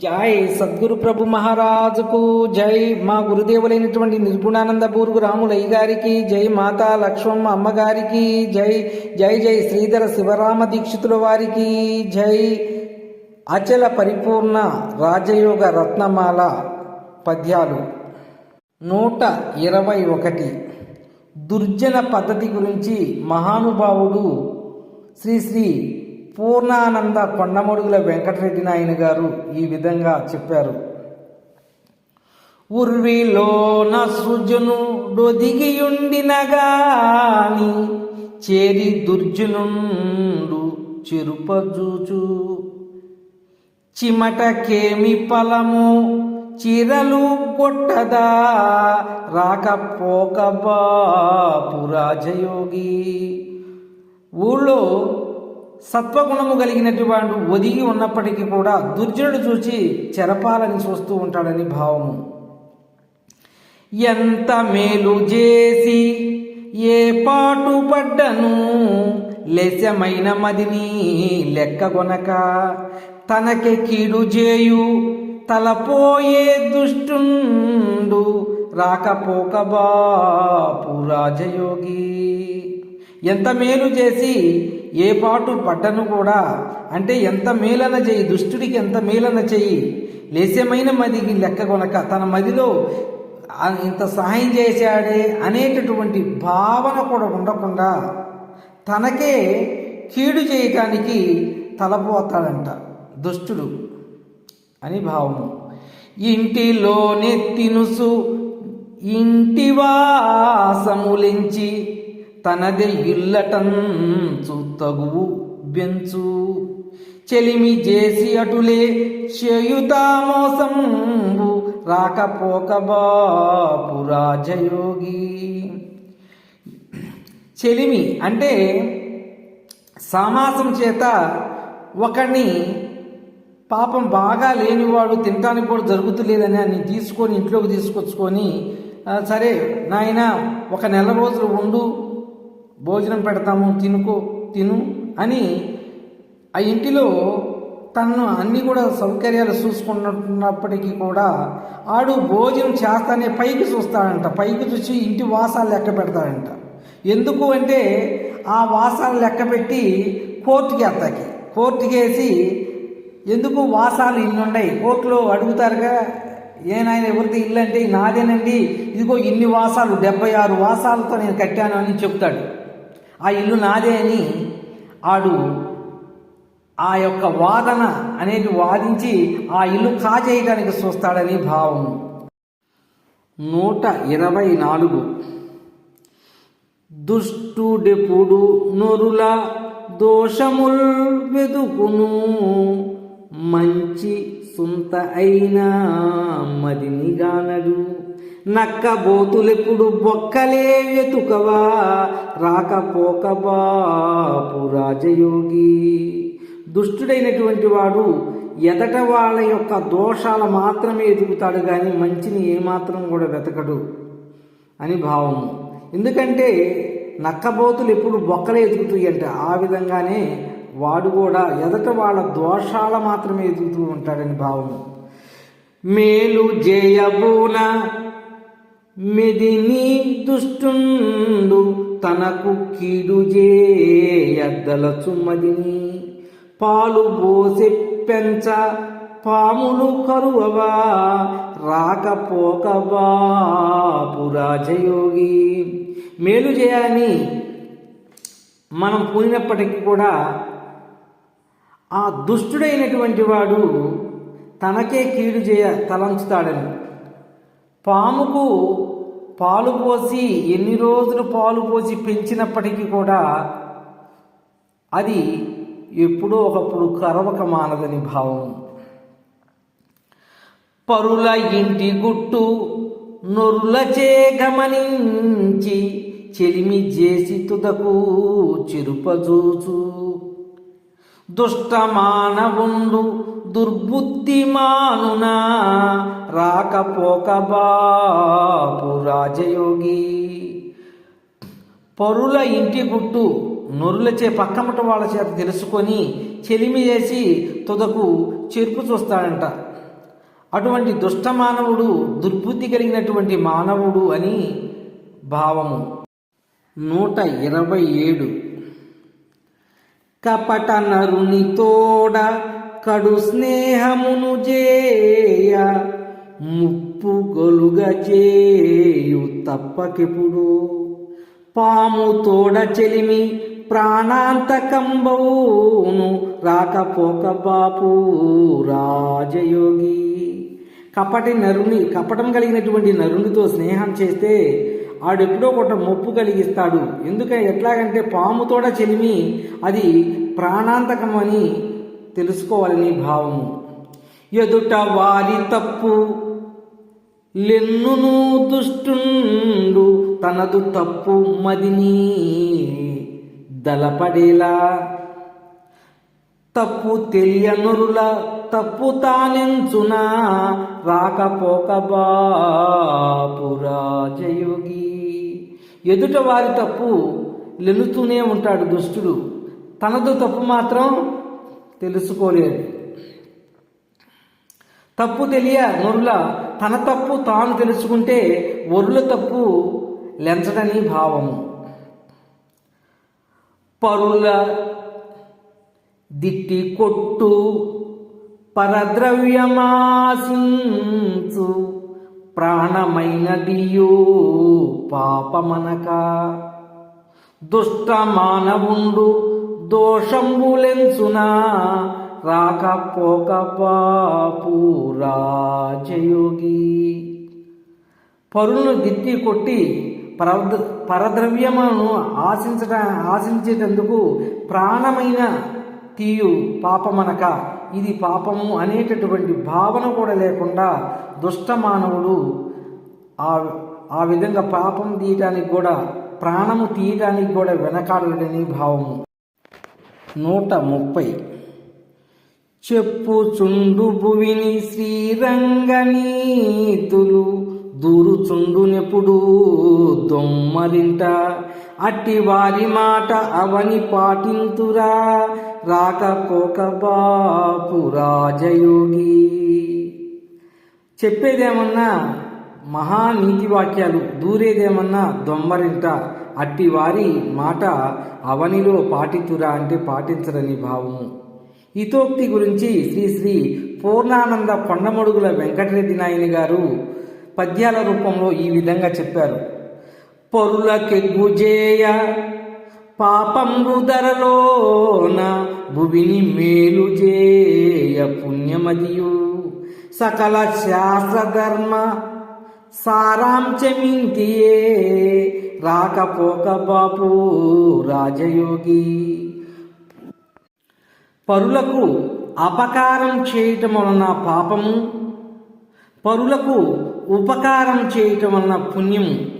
జై సద్గురు ప్రభు మహారాజుకు జై మా గురుదేవులైనటువంటి నిర్గుణానంద బూర్గు రాములయ్య గారికి జై మాతా లక్ష్మమ్మ అమ్మగారికి జై జై జై శ్రీధర శివరామ దీక్షితుల వారికి జై అచల పరిపూర్ణ రాజయోగ రత్నమాల పద్యాలు. నూట ఇరవై ఒకటి. దుర్జన పద్ధతి గురించి మహానుభావుడు శ్రీ శ్రీ పూర్ణానంద కొండమడుగుల వెంకటరెడ్డి నాయన గారు ఈ విధంగా చెప్పారు. ఉర్విలోన సృజనుడొదిగియుండినగాని చేరి దుర్జునుండు చెరుపజూచు. చిమటకేమి ఫలము చిరలు కొట్టదా రాకపోక బాపు రాజయోగి. ఊళ్ళో సత్వగుణము కలిగినటువంటి వాడు ఒదిగి ఉన్నప్పటికీ కూడా దుర్జనుడు చూచి చెరపాలని చూస్తూ ఉంటాడని భావము. ఎంత మేలు చేసి ఏ పాటు పడ్డను లెసమైన మదిని లెక్కగొనక తనకి కీడు చేయు తలపోయే దుష్టుండు రాకపోక బాపు రాజయోగి. ఎంత మేలు చేసి ఏ పాటు పడ్డను కూడా అంటే ఎంత మేలన చెయ్యి దుష్టుడికి ఎంత మేలన చెయ్యి లేసేమైన మదికి లెక్క కొనక తన మదిలో ఇంత సహాయం చేశాడే అనేటటువంటి భావన కూడా ఉండకుండా తనకే కీడు చేయటానికి తలపోతాడంట దుష్టుడు అని భావము. ఇంటిలోనే తినుసు ఇంటి వాసములించి తనదే ఇల్లటంచు తగువు బెంచు. చెలిమి చేసి అటులే చేయుతామోసంబు రాకపోక బాపు రాజయోగి. చెలిమి అంటే సామాసం చేత ఒకని పాపం బాగా లేనివాడు తినటానికి కూడా జరుగుతులేదని అని తీసుకొని ఇంట్లోకి తీసుకొచ్చుకొని సరే నాయన ఒక నెల రోజులు ఉండు భోజనం పెడతాము తినుకో తిను అని ఆ ఇంటిలో తను అన్ని కూడా సౌకర్యాలు చూసుకున్నప్పటికీ కూడా ఆడు భోజనం చేస్తానే పైకి చూస్తాడంట. పైకి చూసి ఇంటి వాసాలు లెక్క పెడతాడంట. ఎందుకు అంటే ఆ వాసాలు లెక్క పెట్టి కోర్టుకి అత్తకి కోర్టుకి వేసి ఎందుకు వాసాలు ఇల్లు ఉన్నాయి కోర్టులో అడుగుతారుగా ఏనాయన ఎవరిది ఇల్లు అంటే నాదేనండి? ఇదిగో ఇన్ని వాసాలు డెబ్బై ఆరు వాసాలతో నేను కట్టాను అని చెప్తాడు. ఆ ఇల్లు నాదే అని ఆడు ఆ యొక్క వాదన అనేది వాదించి ఆ ఇల్లు కాజేయడానికి చూస్తాడని భావం. నూట ఇరవై నాలుగు. దుష్టుడెప్పుడు నొరుల దోషముల్ వెదుకును. మంచి సుంత అయినా మదినిగానడు. నక్కబోతులెప్పుడు బొక్కలే వెతుకవా? రాకపోక బాపు రాజయోగి దుష్టుడైనటువంటి వాడు ఎదట వాళ్ళ యొక్క దోషాల మాత్రమే ఎదుగుతాడు కానీ మంచిని ఏమాత్రం కూడా వెతకడు అని భావము. ఎందుకంటే నక్కబోతులు ఎప్పుడు బొక్కలే ఎదుగుతాయి అంటే. ఆ విధంగానే వాడు కూడా ఎదట వాళ్ళ దోషాల మాత్రమే ఎదుగుతూ ఉంటాడని భావము. మేలు జయబూన? మెదిని దుష్టుండు తనకు కీడు చేయద్దలచు మదిని. పాలు పోసి పెంచ పాములు కరువవా రాకపోక బాపు రాజయోగి మేలు చేయని మనం పూనినప్పటికీ కూడా ఆ దుష్టుడైనటువంటి వాడు తనకే కీడు చేయ తలంచుతాడని. పాముకు పాలు పోసి ఎన్ని రోజులు పాలు పోసి పెంచినప్పటికీ కూడా అది ఎప్పుడో ఒకప్పుడు కరవక మానదని భావం. పరుల ఇంటి గుట్టు నొరులచే గమనించి చెలిమి చేసి తుదకు చెరుపజూచు దుష్టమానవుండు దుర్బుద్ధిమానునా రాకపోక బాపు రాజయోగి. పరుల ఇంటి గుట్టు నొరులచే పక్కమట వాళ్ళ చేత తెలుసుకొని చెలిమి చేసి తుదకు చెరుపు చూస్తాడంట. అటువంటి దుష్ట మానవుడు దుర్బుద్ధి కలిగినటువంటి మానవుడు అని భావము. నూట ఇరవై ఏడు కపట నరుని తోడ కడు స్నేహమును చేయ ముప్పు గొలుగ చేయు తప్పకెప్పుడు. పాము తోడ చెలిమి ప్రాణాంతకంబవును రాకపోక బాపు రాజయోగి. కపటి నరుని కపటం కలిగినటువంటి నరునితో స్నేహం చేస్తే ఆడెప్పుడో ఒకటి మొప్పు కలిగిస్తాడు. ఎందుకంటే ఎట్లాగంటే పాముతోడ చెలిమి అది ప్రాణాంతకం అని తెలుసుకోవాలని భావము. ఎదుట వారి తప్పు లెన్నును దుష్టుండు తనదు తప్పు మదిని దలపడేలా. తప్పు తెలియనురుల తప్పు తానెంచునా రాకపోక బాపురాజయోగి. ఎదుట వారి తప్పు లెలుతూనే ఉంటాడు దుష్టుడు. తనదు తప్పు మాత్రం తెలుసుకోలేదు. తప్పు తెలియ నొరుల తన తప్పు తాను తెలుసుకుంటే ఒరుల తప్పు లెంచడని భావము. పరుల దిట్టి కొట్టు పరద్రవ్యమాసించు. ప్రాణమైనదియు పాపమనక. దుష్ట మానవుండు దోషంబులెంచునా రాకపోక పాపు రాజయోగి. పరులను దిట్టి కొట్టి పరద పరద్రవ్యమును ఆశించట ఆశించేటందుకు ప్రాణమైన తీయు పాపమనక. ఇది పాపము అనేటటువంటి భావన కూడా లేకుండా దుష్ట మానవుడు ఆ ఆ విధంగా పాపం తీయటానికి కూడా ప్రాణము తీయటానికి కూడా వెనకాడని భావము. నూట ముప్పై. చెప్పుచుండు భువిని శ్రీరంగనీతులు దూరుచుండునెప్పుడు దొమ్మరింట అట్టి వారి మాట అవని పాటింతురా. రాకపోక బాపు రాజయోగి. చెప్పేదేమన్నా మహానీతి వాక్యాలు దూరేదేమన్నా దొమ్మరింట అట్టి వారి మాట అవనిలో పాటితురా అంటే పాటించరని భావము. ఇతోక్తి గురించి శ్రీ శ్రీ పూర్ణానంద కొండమడుగుల వెంకటరెడ్డి నాయని గారు పద్యాల రూపంలో ఈ విధంగా చెప్పారు. పొరులకెగ్గుజేయ పాపంబు ధరలోన భువిని మేలు జేయ పుణ్యమదియు. సకల శాస్త్రధర్మ సారాంశమింతియే రాకపోక బాపు రాజయోగి. పరులకు అపకారం చేయటం వలన పాపము పరులకు ఉపకారం చేయటం వలన పుణ్యము.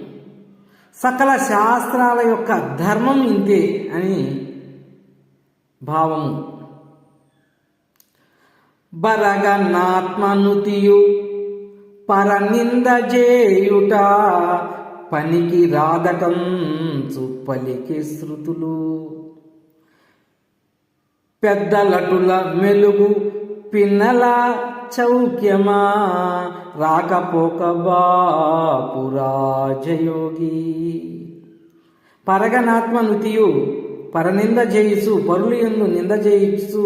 సకల శాస్త్రాల యొక్క ధర్మం ఇంతే అని భావము. బరగన్నాత్మనుతియు పరనింద చేయుట పనికి రాదటం చుప్పలికి శృతులు పెద్దలటుల మెలుగు పిన్నల చౌక్యమా? రాకపోక బాపురాజయోగి. పరగనాత్మ నుతియు పరనింద చేయిసు పరులు ఎందు నింద చేయిస్తూ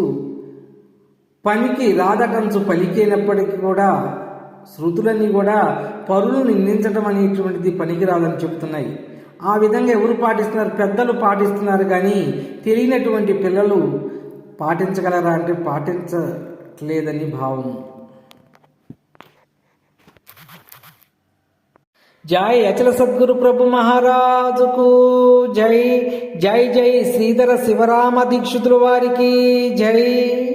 పనికి రాధకంచు పలికేనప్పటికీ కూడా శృతులని కూడా పరులు నిందించడం అనేటువంటిది పనికిరాదని చెప్తున్నాయి. ఆ విధంగా ఎవరు పాటిస్తున్నారు? పెద్దలు పాటిస్తున్నారు కానీ తెలియనటువంటి పిల్లలు పాటించగలరా అంటే పాటించ పట్టలేదని భావం. జై అచల సద్గురు ప్రభు మహారాజుకు జై జై జై శ్రీధర శివరామ దీక్షితుల వారికి జై.